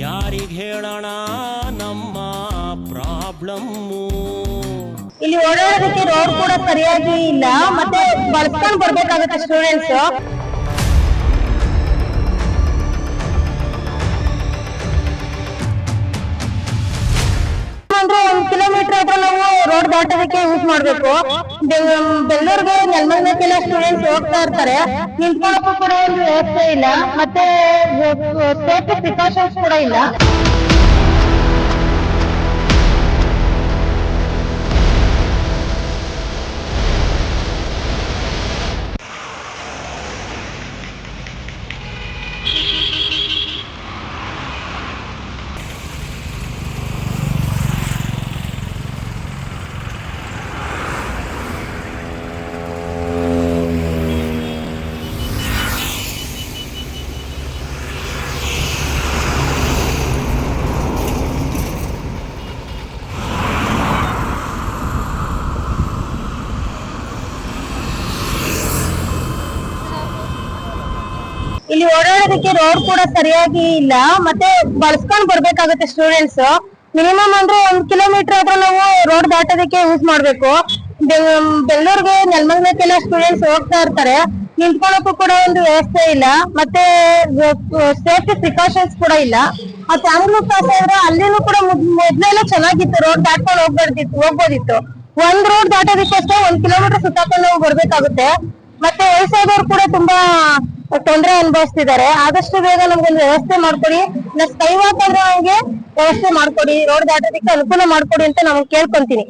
ಯಾರಿಗೆ ಹೇಳೋಣ ನಮ್ಮ ಪ್ರಾಬ್ಲಮ್ಮು? ಇಲ್ಲಿ ಓಡಾಡೋದಕ್ಕೆ ರೋಡ್ ಕೂಡ ಸರಿಯಾಗಿ ಇಲ್ಲ. ಮತ್ತೆ ಬಳಸ್ಕೊಂಡು ಬರ್ಬೇಕಾಗುತ್ತೆ ಸ್ಟೂಡೆಂಟ್ಸ್ ಅಂದ್ರೆ ಒಂದ್ ಕಿಲೋಮೀಟರ್ ಹತ್ರ ನಾವು ರೋಡ್ ದಾಟೋದಕ್ಕೆ ಯೂಸ್ ಮಾಡ್ಬೇಕು. ಬೆಂಗ್- ಬೆಂಗಳೂರಿಗೆ ನೆಲಮಂಗಲಕ್ಕೆಲ್ಲ ಸ್ಟೂಡೆಂಟ್ಸ್ ಹೋಗ್ತಾ ಇರ್ತಾರೆ. ನಿಂತ್ಕೊಳ್ಳೋಕ್ಕೂ ಕೂಡ ಒಂದು ವ್ಯವಸ್ಥೆ ಇಲ್ಲ. ಮತ್ತೆ ಸೇಫ್ಟಿ ಪ್ರಿಕಾಷನ್ಸ್ ಕೂಡ ಇಲ್ಲ. ಇಲ್ಲಿ ಓಡಾಡೋದಕ್ಕೆ ರೋಡ್ ಕೂಡ ಸರಿಯಾಗಿ ಇಲ್ಲ. ಮತ್ತೆ ಬಳಸ್ಕೊಂಡ್ ಬರ್ಬೇಕಾಗುತ್ತೆ ಸ್ಟೂಡೆಂಟ್ಸ್ ಮಿನಿಮಮ್ ಅಂದ್ರೆ ಒಂದ್ ಕಿಲೋಮೀಟರ್ ಆದ್ರೆ ನಾವು ರೋಡ್ ದಾಟೋದಕ್ಕೆ ಯೂಸ್ ಮಾಡ್ಬೇಕು. ಬೆಂಗ್- ಬೆಂಗಳೂರಿಗೆ ನೆಲಮಂಗ್ಲಕ್ಕೆಲ್ಲ ಸ್ಟೂಡೆಂಟ್ಸ್ ಹೋಗ್ತಾ ಇರ್ತಾರೆ. ನಿಂತ್ಕೊಳ್ಳೋಕ್ಕೂ ಕೂಡ ಒಂದು ವ್ಯವಸ್ಥೆ ಇಲ್ಲ. ಮತ್ತೆ ಸೇಫ್ಟಿ ಪ್ರಿಕಾಷನ್ಸ್ ಕೂಡ ಇಲ್ಲ. ಮತ್ತೆ ತ್ಯಾಮಗ್ಲೂರ್ ಪಾಸ್ ಆದ್ರೆ ಅಲ್ಲಿನೂ ಕೂಡ ಮೊದ್- ಮೊದ್ಲೆಲ್ಲ ಚೆನ್ನಾಗಿತ್ತು. ರೋಡ್ ದಾಟ್ಕೊಂಡು ಹೋಗ್ಬಾರ್ದಿತ್ತು, ಹೋಗ್ಬೋದಿತ್ತು. ಒಂದ್ ರೋಡ್ ದಾಟೋದಕ್ಕಷ್ಟೇ ಒಂದ್ ಕಿಲೋಮೀಟರ್ ಸುತ್ತಾಕೊಂಡು ನಾವು ಬರ್ಬೇಕಾಗುತ್ತೆ. ಮತ್ತೆ ವಯಸ್ಸಾದವ್ರು ಕೂಡ ತುಂಬಾ ತೊಂದರೆ ಅನುಭವಿಸ್ತಿದ್ದಾರೆ. ಆದಷ್ಟು ಬೇಗ ನಮ್ಗೊಂದು ವ್ಯವಸ್ಥೆ ಮಾಡ್ಕೊಡಿ. ಪ್ಲಸ್ ಕೈ ಅಂದ್ರೆ ನಮ್ಗೆ ವ್ಯವಸ್ಥೆ ಮಾಡ್ಕೊಡಿ. ರೋಡ್ ದಾಟೋದಕ್ಕೆ ಅನುಕೂಲ ಮಾಡ್ಕೊಡಿ ಅಂತ ನಾವು ಕೇಳ್ಕೊಂತೀನಿ.